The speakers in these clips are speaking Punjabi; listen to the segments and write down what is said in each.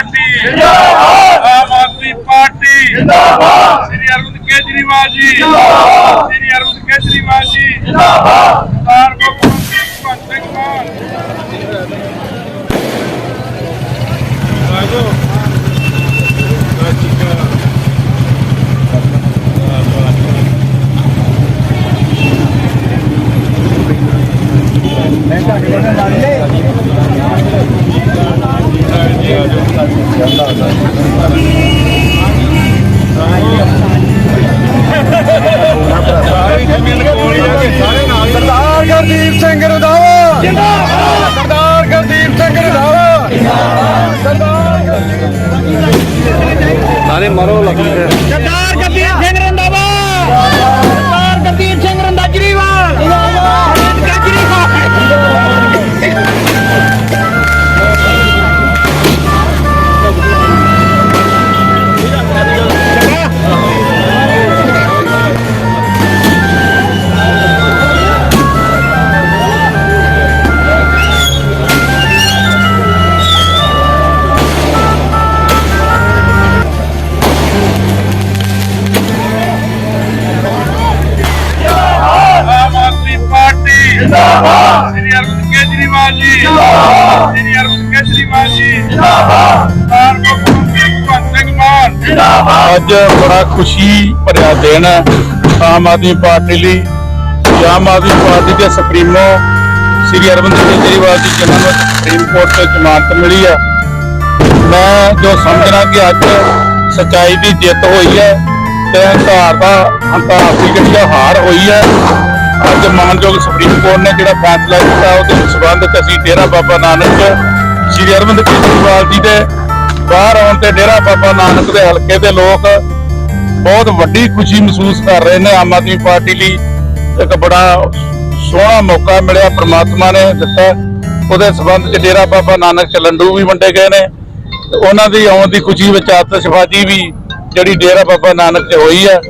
ਜਿੰਦਾਬਾਦ। ਆਮ ਆਦਮੀ ਪਾਰਟੀ। ਜਿੰਦਾਬਾਦ। ਸ੍ਰੀ ਅਰਵਿੰਦ ਕੇਜਰੀਵਾਲ ਜੀ। ਜਿੰਦਾਬਾਦ। ਸ੍ਰੀ ਅਰਵਿੰਦ ਕੇਜਰੀਵਾਲ ਜੀ। ਜਿੰਦਾਬਾਦ। ਸਰਦਾਰ ਭਗਵੰਤ ਸਿੰਘ ਮਾਨ। ਸਰਦਾਰ ਗੁਰਦੀਪ ਸਿੰਘ ਰੰਧਾਵਾ। ਜਿੰਦਾਬਾਦ ਸਰਦਾਰ ਗੁਰਦੀਪ ਸਿੰਘ ਰੰਧਾਵਾ। ਜਿੰਦਾਬਾਦ ਸਰਦਾਰ ਸਾਰੇ ਮਰੋ ਲੱਗੀ ਕੇਜਰੀਵਾਲ ਜੀ। ਜਿੰਦਾਬਾਦ। ਸ੍ਰੀ ਅਰਵਿੰਦ ਕੇਜਰੀਵਾਲ ਜੀ। ਜਿੰਦਾਬਾਦ। ਸਰਦਾਰ ਭਗਵੰਤ ਸਿੰਘ ਭਗਵੰਤ ਸਿੰਘ ਮਾਨ ਅੱਜ ਬੜਾ ਖੁਸ਼ੀ ਭਰਿਆ ਦਿਨ ਹੈ ਆਮ ਆਦਮੀ ਪਾਰਟੀ ਲਈ। ਆਮ ਆਦਮੀ ਪਾਰਟੀ ਦੇ ਸੁਪਰੀਮੋ ਸ੍ਰੀ ਅਰਵਿੰਦ ਕੇਜਰੀਵਾਲ ਜੀ ਜਿਨ੍ਹਾਂ ਨੂੰ ਸੁਪਰੀਮ ਕੋਰਟ ਤੋਂ ਜ਼ਮਾਨਤ ਮਿਲੀ ਹੈ। ਮੈਂ ਜੋ ਸਮਝਣਾ ਕਿ ਅੱਜ ਸਚਾਈ ਦੀ ਜਿੱਤ ਹੋਈ ਹੈ ਤੇ ਹੰਕਾਰ ਦਾ ਹੰਕਾਰ ਦੀ ਜਿਹੜੀ ਹਾਰ ਹੋਈ ਹੈ ਅੱਜ ਮਾਨਯੋਗ ਸੁਪਰੀਮ ਕੋਰਟ ਨੇ ਜਿਹੜਾ ਫੈਸਲਾ ਦਿੱਤਾ ਉਹਦੇ ਸਬੰਧ ਅਸੀਂ ਡੇਰਾ ਬਾਬਾ ਨਾਨਕ ਸ੍ਰੀ ਅਰਵਿੰਦ ਕੇਜਰੀਵਾਲ ਜੀ ਦੇ ਬਾਹਰ ਆਉਣ ਤੇ ਡੇਰਾ ਬਾਬਾ ਨਾਨਕ ਦੇ ਹਲਕੇ ਦੇ ਲੋਕ ਬਹੁਤ ਵੱਡੀ ਖੁਸ਼ੀ ਮਹਿਸੂਸ ਕਰ ਰਹੇ ਨੇ। ਆਮ ਆਦਮੀ ਪਾਰਟੀ ਲਈ ਇੱਕ ਬੜਾ ਸੋਹਣਾ ਮੌਕਾ ਮਿਲਿਆ, ਪ੍ਰਮਾਤਮਾ ਨੇ ਦਿੱਤਾ। ਉਹਦੇ ਸਬੰਧ ਚ ਡੇਰਾ ਬਾਬਾ ਨਾਨਕ ਚ ਲੰਡੂ ਵੀ ਵੰਡੇ ਗਏ ਨੇ। ਉਹਨਾਂ ਦੀ ਆਉਣ ਦੀ ਖੁਸ਼ੀ ਵਿੱਚ ਆਤਿਸ਼ਬਾਜ਼ੀ ਵੀ ਜਿਹੜੀ ਡੇਰਾ ਬਾਬਾ ਨਾਨਕ ਚ ਹੋਈ ਹੈ।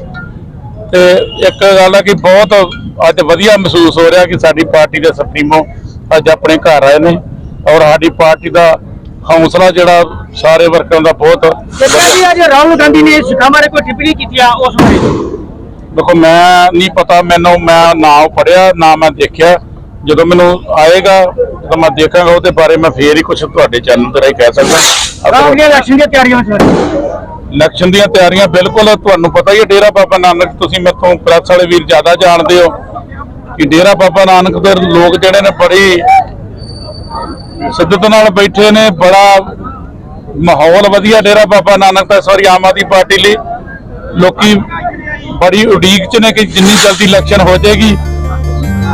ਤੇ ਇੱਕ ਗੱਲ ਹੈ ਕਿ ਬਹੁਤ ਅੱਜ ਵਧੀਆ ਮਹਿਸੂਸ ਹੋ ਰਿਹਾ ਕਿ ਸਾਡੀ ਪਾਰਟੀ ਦੇ ਸੁਪਰੀਮੋ ਅੱਜ ਆਪਣੇ ਘਰ ਆਏ ਨੇ ਔਰ ਸਾਡੀ ਪਾਰਟੀ ਦਾ ਹੌਸਲਾ ਜਿਹੜਾ ਸਾਰੇ ਵਰਕਰਾਂ ਦਾ ਬਹੁਤ ਸਰਦਾਰ ਜੀ ਅੱਜ ਰਾਹੁਲ ਗਾਂਧੀ ਨੇ ਸਿੱਖਾਂ ਬਾਰੇ ਕੋਈ ਟਿੱਪਣੀ ਕੀਤੀ ਆ ਉਸ ਬਾਰੇ। ਦੇਖੋ ਮੈਂ ਨਹੀਂ ਪਤਾ ਮੈਨੂੰ ਮੈਂ ਨਾ ਪੜਿਆ ਨਾ ਮੈਂ ਦੇਖਿਆ। ਜਦੋਂ ਮੈਨੂੰ ਆਏਗਾ ਤਾਂ ਮੈਂ ਦੇਖਾਂਗਾ ਉਹਦੇ ਬਾਰੇ ਮੈਂ ਫੇਰ ਹੀ ਕੁਝ ਤੁਹਾਡੇ ਚੈਨਲ ਤੇ ਰਾਹੀਂ ਕਹਿ ਸਕਦਾ। ਰਾਹੁਲ ਦੀਆਂ ਇਲੈਕਸ਼ਨ ਦੀਆਂ ਤਿਆਰੀਆਂ ਵਿੱਚ ਇਲੈਕਸ਼ਨ ਦੀਆਂ ਤਿਆਰੀਆਂ ਬਿਲਕੁਲ ਤੁਹਾਨੂੰ ਪਤਾ ਹੀ ਹੈ, ਡੇਰਾ ਬਾਬਾ ਨਾਨਕ, ਤੁਸੀਂ ਮੈਥੋਂ ਪ੍ਰੈਸ ਵਾਲੇ ਵੀਰ ਜ਼ਿਆਦਾ ਜਾਣਦੇ ਹੋ ਕਿ ਡੇਰਾ ਬਾਬਾ ਨਾਨਕ ਦੇ ਲੋਕ ਜਿਹੜੇ ਨੇ ਬੜੀ ਸਿੱਧਤ ਨਾਲ ਬੈਠੇ ਨੇ, ਬੜਾ ਮਾਹੌਲ ਵਧੀਆ ਡੇਰਾ ਬਾਬਾ ਨਾਨਕ ਦਾ ਸਾਰੀ ਆਮ ਆਦਮੀ ਪਾਰਟੀ ਲਈ। ਲੋਕੀ ਬੜੀ ਉਡੀਕ ਚ ਨੇ ਕਿ ਜਿੰਨੀ ਜਲਦੀ ਇਲੈਕਸ਼ਨ ਹੋ ਜਾਏਗੀ।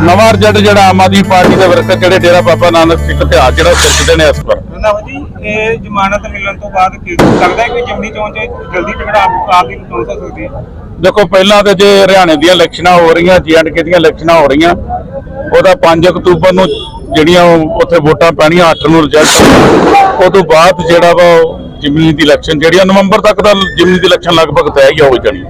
ਨਵਾਂ ਰਿਜ਼ਲਟ ਜਿਹੜਾ ਆਮ ਆਦਮੀ ਪਾਰਟੀ ਦੇ ਵਰਕਰ ਜਿਹੜੇ ਡੇਰਾ ਬਾਬਾ ਨਾਨਕ ਸਿੱਖ ਇਤਿਹਾਸ ਜਿਹੜਾ ਸਿਰਜਦੇ ਨੇ ਇਸ ਵਾਰ। ਰੰਧਾਵਾ ਜੀ, ਇਹ ਜ਼ਮਾਨਤ ਮਿਲਣ ਤੋਂ ਬਾਅਦ ਕੀ ਲੱਗਦਾ ਹੈ ਕਿ ਜਮਨੀ ਚੋਣ ਜਲਦੀ ਟਿਕਟ ਆਪ ਦੀ ਪਹੁੰਚ ਸਕਦੀ ਹੈ। ਦੇਖੋ, ਪਹਿਲਾਂ ਤੇ ਜੇ ਹਰਿਆਣੇ ਦੀਆਂ ਇਲੈਕਸ਼ਨਾਂ ਹੋ ਰਹੀਆਂ ਜੀਐਂਡਕੇ ਦੀਆਂ ਇਲੈਕਸ਼ਨਾਂ ਹੋ ਰਹੀਆਂ, ਉਹਦਾ 5 ਅਕਤੂਬਰ ਨੂੰ ਜਿਹੜੀਆਂ ਉੱਥੇ ਵੋਟਾਂ ਪੈਣੀਆਂ 8 ਨੂੰ ਰਿਜ਼ਲਟ ਉਹ ਤੋਂ ਬਾਅਦ ਜਿਹੜਾ ਵਾ ਉਹ ਜ਼ਿਮਨੀ ਦੀ ਇਲੈਕਸ਼ਨ ਜਿਹੜੀ ਨਵੰਬਰ ਤੱਕ ਦਾ ਜ਼ਿਮਨੀ ਦੀ ਇਲੈਕਸ਼ਨ ਲਗਭਗ ਤੈਅ ਹੀ ਹੋ ਜਾਣੀ